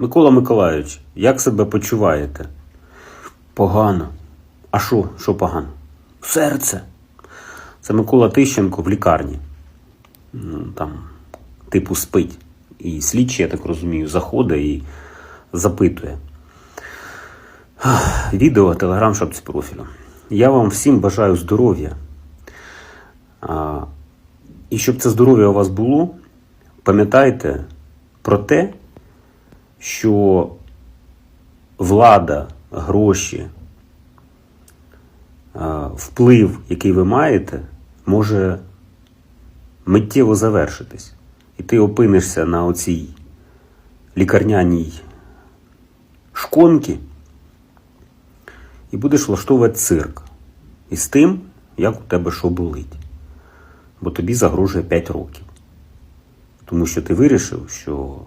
Микола Миколайович, як себе почуваєте? Погано. А що? Що погано? Серце. Це Микола Тищенко в лікарні. Ну, Там, типу, спить. І слідчий, я так розумію, заходить і запитує. Відео, телеграм, шапці профілю. Я вам всім бажаю здоров'я. І щоб це здоров'я у вас було, пам'ятайте про те, що влада, гроші, вплив, який ви маєте, може миттєво завершитись. І ти опинишся на оцій лікарняній шконці і будеш влаштовувати цирк із тим, як у тебе що болить. Бо тобі загрожує 5 років. Тому що ти вирішив, що